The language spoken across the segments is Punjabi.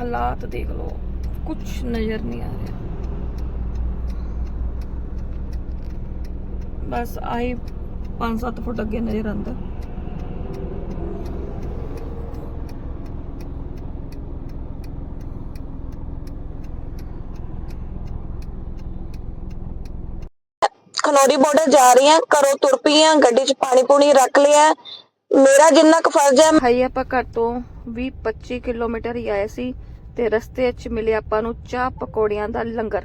ਹਾਲਾਤ ਦੇਖ ਲਓ ਕੁਝ ਨਜ਼ਰ ਨਹੀਂ ਆ ਰਿਹਾ। ਬਸ ਆਈ 5-7 ਫੁੱਟ ਅੱਗੇ ਨਜ਼ਰ ਆਉਂਦਾ। ਖਨੌਰੀ ਬਾਰਡਰ ਜਾ ਰਹੀ ਹਾਂ ਘਰੋਂ ਤੁਰ ਪਈ ਹਾਂ ਗੱਡੀ 'ਚ ਪਾਣੀ ਪੂਣੀ ਰੱਖ ਲਿਆ। ਮੇਰਾ ਜਿੰਨਾ ਕੁ ਫਰਜ਼ ਹੈ ਹਾਈ ਆਪਾਂ ਘਰ ਤੋਂ 20-25 ਕਿਲੋਮੀਟਰ ਹੀ ਆਏ ਸੀ। ਤੇ ਰਸਤੇ 'ਚ ਮਿਲੇ ਆਪਾਂ ਨੂੰ ਚਾਹ ਪਕੌੜਿਆਂ ਦਾ ਲੰਗਰ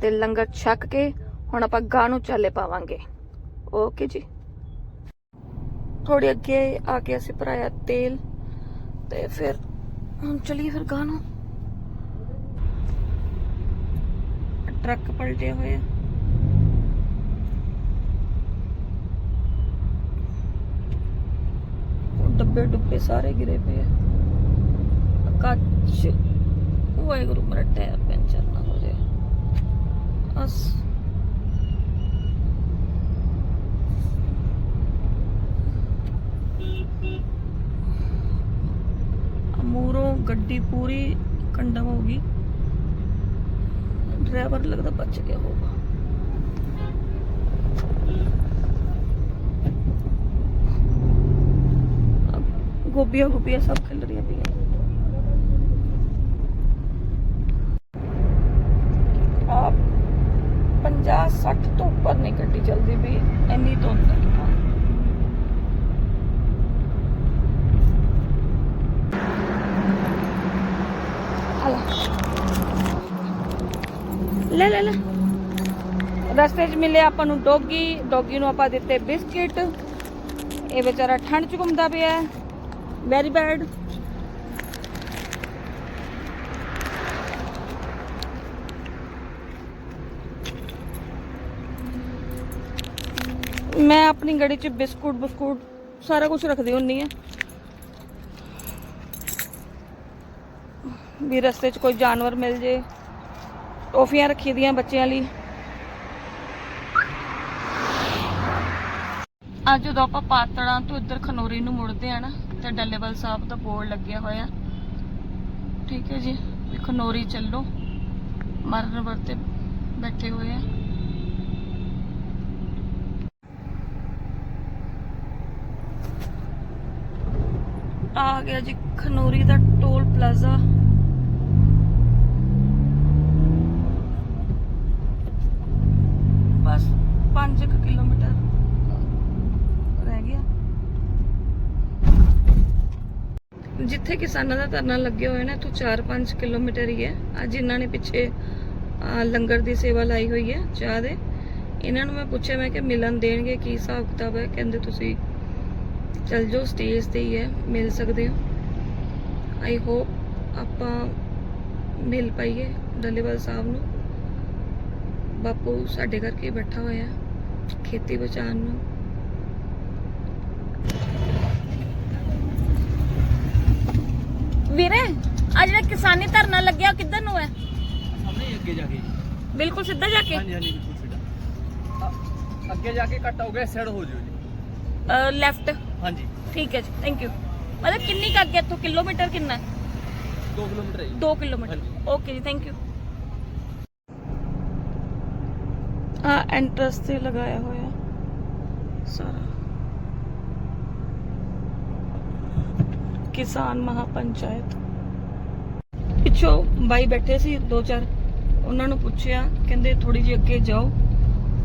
ਤੇ ਲੰਗਰ ਛਕ ਕੇ ਹੁਣ ਆਪਾਂ ਗਾਂ ਨੂੰ ਚਾਲੇ ਪਾਵਾਂਗੇ। ਓਕੇ ਜੀ। ਥੋੜੀ ਅੱਗੇ ਆ ਕੇ ਅਸੀਂ ਭਰਾਇਆ ਤੇਲ ਤੇ ਫਿਰ ਹੁਣ ਚਲੀਏ ਫਿਰ ਗਾਂ ਨੂੰ। ਟਰੱਕ ਪਲਟੇ ਹੋਏ ਡੱਬੇ ਡੁੱਬੇ ਸਾਰੇ ਗਿਰੇ ਪਏ ਆ। ਕੱਚ ਵਾਹਿਗੁਰੂ, ਮੇਰਾ ਟਾਇਰ ਪੈਂਚਰ ਨਾ ਹੋ ਜਾਏ। ਅਸ ਮੂਰੋਂ ਗੱਡੀ ਪੂਰੀ ਕੰਡਮ ਹੋ ਗਈ। ਡਰਾਈਵਰ ਲੱਗਦਾ ਬਚ ਗਿਆ ਹੋਗਾ ਗੋਭੀਆਂ ਗੋਭੀਆਂ ਸਭ ਖਿਲ ਰਹੀਆਂ ਪਈਆਂ। ਆ 50 60 ਤੋਂ ਉੱਪਰ ਨਹੀਂ ਗੱਡੀ ਚੱਲਦੀ ਵੀ ਇੰਨੀ ਧੁੰਦ ਹੈ। ਲੈ ਲੈ ਲੈ। ਰਸਤੇ 'ਚ ਮਿਲੇ ਆਪਾਂ ਨੂੰ ਡੋਗੀ। ਡੋਗੀ ਨੂੰ ਆਪਾਂ ਦਿੱਤੇ ਬਿਸਕਿਟ। ਇਹ ਵਿਚਾਰਾ ਠੰਡ 'ਚ ਘੁੰਮਦਾ ਪਿਆ। ਵੈਰੀ ਬੈਡ ਮੈਂ ਆਪਣੀ ਗੜੀ 'ਚ ਬਿਸਕੁਟ ਬਿਸਕੁਟ, ਸਾਰਾ ਕੁਝ ਰੱਖਦੀ ਹੁੰਨੀ ਆ ਵੀ ਰਸਤੇ 'ਚ ਕੋਈ ਜਾਨਵਰ ਮਿਲ ਜੇ, ਟੋਫੀਆਂ ਰੱਖੀ ਦੀਆਂ ਬੱਚਿਆਂ ਲਈ। ਅੱਜ ਜਦੋਂ ਆਪਾਂ ਪਾਤੜਾਂ ਤੋਂ ਇੱਧਰ ਖਨੋਰੀ ਨੂੰ ਮੁੜਦੇ ਆ ਨਾ, ਤੇ ਡੱਲੇਵਾਲ ਸਾਹਿਬ ਦਾ ਬੋਰਡ ਲੱਗਿਆ ਹੋਇਆ। ਠੀਕ ਹੈ ਜੀ, ਵੀ ਖਨੋਰੀ ਚੱਲੋ। ਮਰਨ ਵਰਤੇ ਬੈਠੇ ਹੋਏ ਆ। ਆ ਗਿਆ ਜੀ ਖਨੋਰੀ ਦਾ ਟੋਲ ਪਲਾਜ਼ਾ। ਬਸ। 5 ਕਿਲੋਮੀਟਰ ਰਹਿ ਗਿਆ। ਜਿੱਥੇ ਕਿਸਾਨਾਂ ਦਾ ਧਰਨਾ ਲੱਗਿਆ ਹੋਇਆ ਨਾ ਇੱਥੋਂ 4-5 ਕਿਲੋਮੀਟਰ ਹੀ ਹੈ। ਅੱਜ ਇਹਨਾਂ ਨੇ ਪਿੱਛੇ ਲੰਗਰ ਦੀ ਸੇਵਾ ਲਾਈ ਹੋਈ ਹੈ ਚਾਹ ਦੇ। ਇਹਨਾਂ ਨੂੰ ਮੈਂ ਪੁੱਛਿਆ ਮੈਂ ਕਿ ਮਿਲਣ ਦੇਣਗੇ ਕੀ ਹਿਸਾਬ ਕਿਤਾਬ ਹੈ? ਕਹਿੰਦੇ ਤੁਸੀਂ ਚਲ ਜਾਓ ਸਟੇਜ ਤੇ ਹੀ ਹੈ ਮਿਲ ਸਕਦੇ ਹੋ। ਆਈ ਹੋਪ ਆਪਾਂ ਮਿਲ ਪਾਈਏ ਡੱਲੇਵਾਲ ਸਾਹਿਬ ਨੂੰ। ਬਾਪੂ ਸਾਡੇ ਕਰਕੇ ਬੈਠਾ ਹੋਇਆ ਖੇਤੀ ਬਚਾਉਣ ਨੂੰ। ਵੀਰੇ ਆ ਜਿਹੜਾ ਕਿਸਾਨੀ ਧਰਨਾ ਲੱਗਿਆ ਉਹ ਕਿੱਧਰ ਨੂੰ ਹੈ? ਸਾਹਮਣੇ ਹੀ ਅੱਗੇ ਜਾ ਕੇ। ਜੀ। ਬਿਲਕੁਲ ਸਿੱਧਾ ਜਾ ਕੇ? ਹਾਂਜੀ ਹਾਂਜੀ ਬਿਲਕੁਲ ਸਿੱਧਾ। ਅੱਗੇ ਜਾ ਕੇ ਕੱਟ ਹੋ ਗਿਆ ਸਾਈਡ ਹੋ ਜਿਓ ਜੀ। ਲੈਫਟ ਹਾਂਜੀ। ਠੀਕ ਹੈ ਜੀ ਥੈਂਕ ਯੂ ਮਤਲਬ ਕਿੰਨੀ ਕੁ ਅੱਗੇ ਇੱਥੋਂ ਕਿਲੋਮੀਟਰ ਕਿੰਨਾ? 2 ਕਿਲੋਮੀਟਰ ਹੈ ਜੀ। 2 ਕਿਲੋਮੀਟਰ। ਹਾਂਜੀ। ਓਕੇ ਜੀ ਥੈਂਕ ਯੂ ਆ ਐਂਟਰਸ ਤੇ ਲਗਾਇਆ ਹੋਇਆ ਸਾਰਾ। ਕਿਸਾਨ ਮਹਾਪੰਚਾਇਤ। ਪਿੱਛੋਂ ਬਾਈ ਬੈਠੇ ਸੀ ਦੋ ਚਾਰ। ਉਹਨਾਂ ਨੂੰ ਪੁੱਛਿਆ ਕਹਿੰਦੇ ਥੋੜੀ ਜਿਹੀ ਅੱਗੇ ਜਾਓ।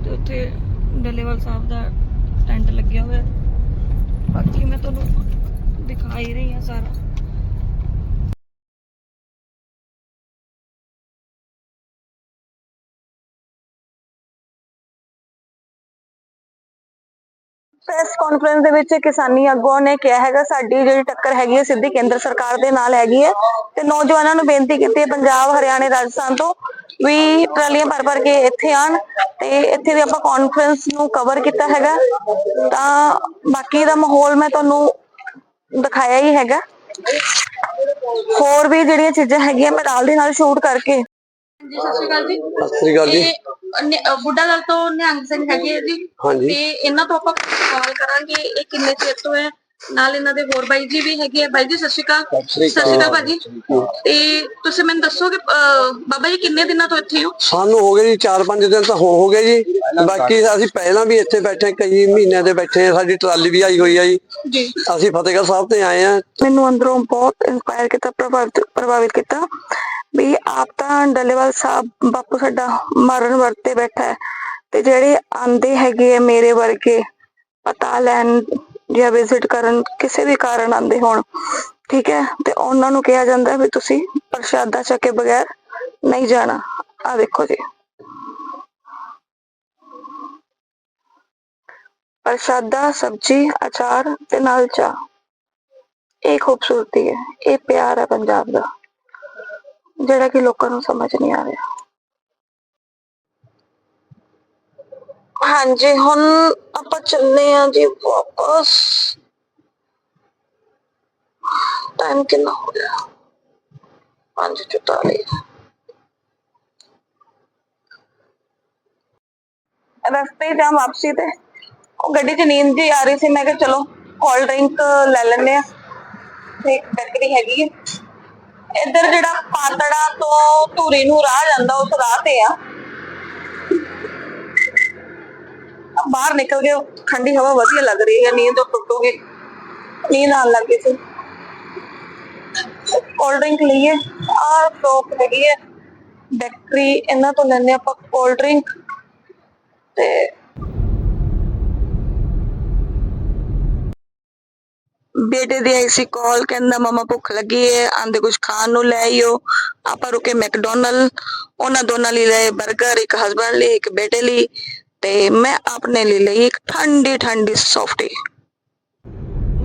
ਤੇ ਉੱਥੇ ਡੱਲੇਵਾਲ ਸਾਹਿਬ ਦਾ ਟੈਂਟ ਲੱਗਿਆ ਹੋਇਆ। ਬਾਕੀ ਮੈਂ ਤੁਹਾਨੂੰ ਦਿਖਾਈ ਰਹੀ ਹਾਂ ਸਾਰਾ। ਪ੍ਰੈਸ ਕਾਨਫਰੰਸ ਦੇ ਵਿੱਚ ਕਿਸਾਨੀ ਆਗੂਆਂ ਨੇ ਕਿਹਾ ਹੈਗਾ, ਸਾਡੀ ਜਿਹੜੀ ਟੱਕਰ ਹੈਗੀ ਹੈ, ਸਿੱਧੀ ਕੇਂਦਰ ਸਰਕਾਰ ਦੇ ਨਾਲ ਹੈਗੀ ਹੈ ਤੇ ਨੌਜਵਾਨਾਂ ਨੂੰ ਬੇਨਤੀ ਕੀਤੀ ਹੈ, ਪੰਜਾਬ, ਹਰਿਆਣਾ, ਰਾਜਸਥਾਨ ਤੋਂ ਵੀ ਟਰਾਲੀਆਂ ਭਰ ਭਰ ਕੇ ਇੱਥੇ ਆਣ ਤੇ ਇੱਥੇ ਵੀ ਆਪਾਂ ਕਾਨਫਰੰਸ ਨੂੰ ਕਵਰ ਕੀਤਾ ਹੈਗਾ। ਤਾਂ ਬਾਕੀ ਦਾ ਮਾਹੌਲ ਮੈਂ ਤੁਹਾਨੂੰ ਦਿਖਾਇਆ ਹੀ ਹੈਗਾ। ਹੋਰ ਵੀ ਜਿਹੜੀਆਂ ਚੀਜ਼ਾਂ ਹੈਗੀਆਂ ਮੈਂ ਨਾਲ ਦੀ ਨਾਲ ਸ਼ੂਟ ਕਰਕੇ ਜੀ ਸਤਿ ਸ਼੍ਰੀ ਅਕਾਲ ਜੀ। ਸਤਿ ਸ੍ਰੀ ਅਕਾਲ ਜੀ। ਬੁੱਢਾ ਦਲ ਤੋਂ ਨਿਹੰਗ ਸਿੰਘ ਹੈਗੇ ਆ ਜੀ। ਹਾਂਜੀ। ਤੇ ਇਹਨਾਂ ਤੋਂ ਆਪਾਂ ਸਵਾਲ ਕਰਾਂਗੇ ਇਹ ਕਿੰਨੇ ਚਿਰ ਤੋਂ ਹੈ? ਨਾਲ ਇਹਨਾਂ ਦੇ ਹੋਰ ਬਾਈ ਜੀ ਵੀ ਹੈਗੇ ਆ। ਬਾਈ ਜੀ ਸਤਿ ਸ਼੍ਰੀ ਅਕਾਲ। ਸਤਿ ਸ਼੍ਰੀ ਅਕਾਲ ਭਾਜੀ। ਤੇ ਤੁਸੀਂ ਮੈਨੂੰ ਦੱਸੋਗੇ ਅਹ, ਬਾਬਾ ਜੀ ਕਿੰਨੇ ਦਿਨਾਂ ਤੋਂ ਇੱਥੇ ਹੋ? ਸਾਨੂੰ ਹੋ ਗਏ ਜੀ 4-5 ਦਿਨ ਤਾਂ ਹੋ ਹੋ ਗਏ ਜੀ। ਬਾਕੀ ਅਸੀਂ ਪਹਿਲਾਂ ਵੀ ਇੱਥੇ ਬੈਠੇ ਕਈ ਮਹੀਨਿਆਂ ਦੇ ਬੈਠੇ ਹਾਂ। ਸਾਡੀ ਟਰਾਲੀ ਵੀ ਆਈ ਹੋਈ ਆ ਜੀ। ਜੀ। ਅਸੀਂ ਫਤਿਹਗੜ੍ਹ ਸਾਹਿਬ ਤੇ ਆਏ ਆ। ਮੈਨੂੰ ਅੰਦਰੋਂ ਬਹੁਤ ਇਨਸਪਾਇਰ ਕੀਤਾ ਪ੍ਰਭਾਵਿਤ ਪ੍ਰਭਾਵਿਤ ਕੀਤਾ ਵੀ ਆਪ ਤਾਂ ਡੱਲੇਵਾਲ ਸਾਹਿਬ ਬਾਪੂ ਸਾਡਾ ਮਰਨ ਵਰਤੇ ਬੈਠਾ ਹੈ। ਤੇ ਜਿਹੜੇ ਆਂਦੇ ਹੈਗੇ ਆ ਮੇਰੇ ਵਰਗੇ ਪਤਾ ਲੈਣ ਜਾਂ ਵਿਜ਼ਿਟ ਕਰਨ ਕਿਸੇ ਵੀ ਕਾਰਨ ਆਂਦੇ ਹੋਣ, ਠੀਕ ਹੈ? ਤੇ ਉਹਨਾਂ ਨੂੰ ਕਿਹਾ ਜਾਂਦਾ ਵੀ ਤੁਸੀਂ ਪ੍ਰਸ਼ਾਦਾ ਚੱਕੇ ਬਗੈਰ ਨਹੀਂ ਜਾਣਾ। ਆ ਦੇਖੋ ਜੀ। ਪ੍ਰਸ਼ਾਦਾ, ਸਬਜੀ, ਅਚਾਰ ਤੇ ਨਾਲ ਚਾਹ। ਇਹ ਖੂਬਸੂਰਤੀ ਹੈ। ਇਹ ਪਿਆਰ ਹੈ ਪੰਜਾਬ ਦਾ। ਜਿਹੜਾ ਕਿ ਲੋਕਾਂ ਨੂੰ ਸਮਝ ਨਹੀਂ ਆ ਰਿਹਾ। ਹਾਂਜੀ, ਹੁਣ ਆਪਾਂ ਚੱਲਨੇ ਆ ਜੀ ਵਾਪਸ। ਟਾਈਮ ਕਿੰਨਾ ਹੋ ਗਿਆ? 5:44 ਰਸਤੇ ਜਾਂ ਵਾਪਸੀ ਤੇ। ਉਹ ਗੱਡੀ 'ਚ ਨੀਂਦ ਜੀ ਆ ਰਹੀ ਸੀ, ਮੈਂ ਕਿਹਾ ਚਲੋ ਕੋਲਡ ਡਰਿੰਕ ਲੈ ਲੈਂਦੇ ਆ ਤੇ ਇੱਕ ਹੈਗੀ ਹੈ। ਇੱਧਰ ਜਿਹੜਾ ਪਾਤੜਾ ਤੋਂ ਧੂਰੀ ਨੂੰ ਰਾਹ ਜਾਂਦਾ, ਉਸ ਰਾਹ ਤੇ ਆ। ਬਾਹਰ ਨਿਕਲ ਗਏ ਠੰਡੀ ਹਵਾ ਵਧੀਆ ਲੱਗ ਰਹੀ ਹੈ, ਨੀਂਦ ਟੁੱਟੂਗੀ ਨੀਂਦ ਆਉਣ ਲੱਗ ਗਈ ਸੀ। ਕੋਲਡ ਡਰਿੰਕ ਲਈਏ, ਆਹ ਸ਼ੌਪ ਹੈਗੀ ਹੈ ਬੇਕਰੀ ਇਹਨਾਂ ਤੋਂ ਲੈਣੇ ਆਪਾਂ ਕੋਲਡ ਡਰਿੰਕ ਤੇ ਬੇਟੇ ਦੀ ਆਈ ਸੀ ਕਾਲ ਕਹਿੰਦਾ ਮਮਾ ਭੁੱਖ ਲੱਗੀ ਹੈ, ਆਂਦੇ ਕੁਝ ਖਾਣ ਨੂੰ ਲੈ ਆਇਓ। ਆਪਾਂ ਰੁਕੇ ਮੈਕਡੋਨਲ ਉਹਨਾਂ ਦੋਨਾਂ ਲਈ ਲਏ 버ਗਰ ਇੱਕ ਹਸਬੰਡ ਲਈ, ਇੱਕ ਬੇਟੇ ਲਈ। ਤੇ ਮੈਂ ਆਪਣੇ ਲਈ ਲਈ ਇੱਕ ਠੰਡੀ ਠੰਡੀ ਸੌਫਟੀ।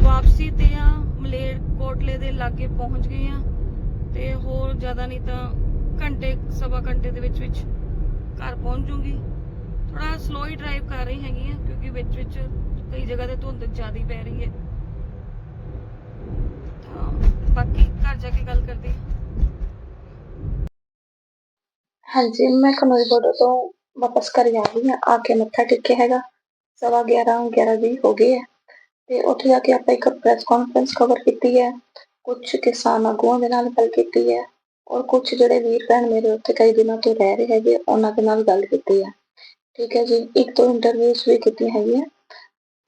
ਵਾਪਸੀ ਤੇ ਆ ਮਲੇਰ ਕੋਟਲੇ ਦੇ ਲਾਗੇ ਪਹੁੰਚ ਗਏ ਆ ਤੇ ਹੋਰ ਜ਼ਿਆਦਾ ਨਹੀਂ ਤਾਂ ਘੰਟੇ ਸਵਾ ਘੰਟੇ ਦੇ ਵਿੱਚ ਵਿੱਚ ਘਰ ਪਹੁੰਚ ਜੂਗੀ। ਥੋੜਾ ਸਲੋ ਹੀ ਡਰਾਈਵ ਕਰ ਰਹੀ ਹੈਗੀ ਆ ਕਿਉਂਕਿ ਵਿੱਚ ਵਿੱਚ ਕਈ ਜਗ੍ਹਾ ਤੇ ਧੁੰਦ ਜ਼ਿਆਦਾ ਪੈ ਰਹੀ ਹੈ। ਤਾਂ ਬਾਕੀ ਘਰ ਜਾ ਕੇ ਗੱਲ ਕਰਦੇ ਹਾਂ। ਹਾਂਜੀ ਮੈਂ ਕਨੋਈ ਬੋਰਡਰ ਤੋਂ ਵਾਪਸ ਘਰ ਆ ਗਈ ਹਾਂ। ਆ ਕੇ ਮੱਥਾ ਟੇਕਿਆ ਹੈਗਾ। ਸਵਾ 11 11 ਵੀਹ ਹੋ ਗਏ ਹੈ। ਤੇ ਉੱਥੇ ਜਾ ਕੇ ਆਪਾਂ ਇੱਕ ਪ੍ਰੈਸ ਕਾਨਫਰੰਸ ਕਵਰ ਕੀਤੀ ਹੈ। ਕੁਝ ਕਿਸਾਨ ਆਗੂਆਂ ਦੇ ਨਾਲ ਗੱਲ ਕੀਤੀ ਹੈ। ਔਰ ਕੁਝ ਜਿਹੜੇ ਵੀਰ ਭੈਣ ਮੇਰੇ ਉੱਥੇ ਕਈ ਦਿਨਾਂ ਤੋਂ ਰਹਿ ਰਹੇ ਹੈਗੇ, ਉਹਨਾਂ ਦੇ ਨਾਲ ਗੱਲ ਕੀਤੀ ਹੈ। ਠੀਕ ਹੈ ਜੀ, ਇੱਕ ਤੋਂ ਇੰਟਰਵਿਊਜ਼ ਵੀ ਕੀਤੀਆਂ ਹੈਗੀਆਂ।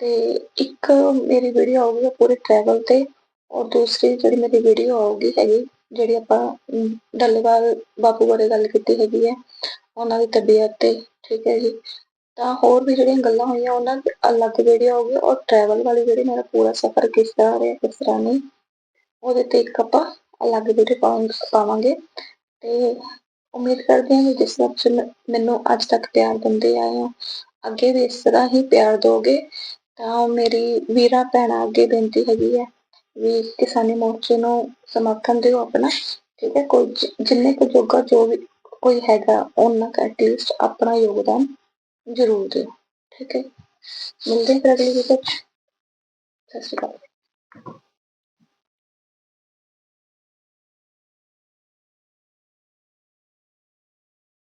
ਤੇ ਇੱਕ ਮੇਰੀ ਵੀਡੀਓ ਆਊਗੀ ਉਹ ਪੂਰੇ ਟਰੈਵਲ ਤੇ। ਔਰ ਦੂਸਰੀ ਜਿਹੜੀ ਮੇਰੀ ਵੀਡੀਓ ਆਊਗੀ ਹੈਗੀ, ਜਿਹੜੀ ਆਪਾਂ ਡੱਲੇਵਾਲ ਬਾਪੂ ਬਾਰੇ ਗੱਲ ਕੀਤੀ ਹੈਗੀ ਹੈ। ਉਹਨਾਂ ਦੀ ਤਬੀਅਤ ਤੇ, ਠੀਕ ਹੈ ਜੀ। ਤਾਂ ਹੋਰ ਵੀ ਜਿਹੜੀਆਂ ਗੱਲਾਂ ਹੋਈਆਂ, ਉਹਨਾਂ ਦੀ ਅਲੱਗ ਵੀਡੀਓ ਆਊਗੀ ਔਰ ਟਰੈਵਲ ਵਾਲੀ ਜਿਹੜੀ ਮੇਰਾ ਪੂਰਾ ਸਫ਼ਰ ਕਿਸ ਤਰ੍ਹਾਂ ਰਿਹਾ, ਕਿਸ ਤਰ੍ਹਾਂ ਨਹੀਂ, ਉਹਦੇ ਤੇ ਇੱਕ ਆਪਾਂ ਅਲੱਗ ਵੀਡੀਓ ਪਾਵਾਂਗੇ ਤੇ ਉਮੀਦ ਕਰਦੇ ਹਾਂ ਕਿ ਜਿਸ ਤਰ੍ਹਾਂ ਮੈਨੂੰ ਅੱਜ ਤੱਕ ਪਿਆਰ ਦਿੰਦੇ ਆਏ ਹੋ, ਅੱਗੇ ਵੀ ਇਸ ਤਰ੍ਹਾਂ ਹੀ ਪਿਆਰ ਦਿਓਗੇ ਤਾਂ ਮੇਰੀ ਵੀਰਾਂ ਭੈਣਾਂ ਅੱਗੇ ਬੇਨਤੀ ਹੈਗੀ ਹੈ ਵੀ ਕਿਸਾਨੀ ਮੋਰਚੇ ਨੂੰ ਸਮਰਥਨ ਦਿਓ ਆਪਣਾ, ਠੀਕ ਹੈ। ਕੋਈ ਜਿੰਨੇ ਕੁ ਜੋਗਾ ਜੋ ਵੀ ਕੋਈ ਹੈਗਾ, ਉਹਨਾਂ ਕੁ ਐਟਲੀਸਟ ਆਪਣਾ ਯੋਗਦਾਨ ਜ਼ਰੂਰ ਦਿਓ। ਠੀਕ ਹੈ? ਮਿਲਦੇ ਹਾਂ ਫਿਰ ਅਗਲੀ ਵੀਡੀਓ ਸਤਿ ਸ਼੍ਰੀ ਅਕਾਲ।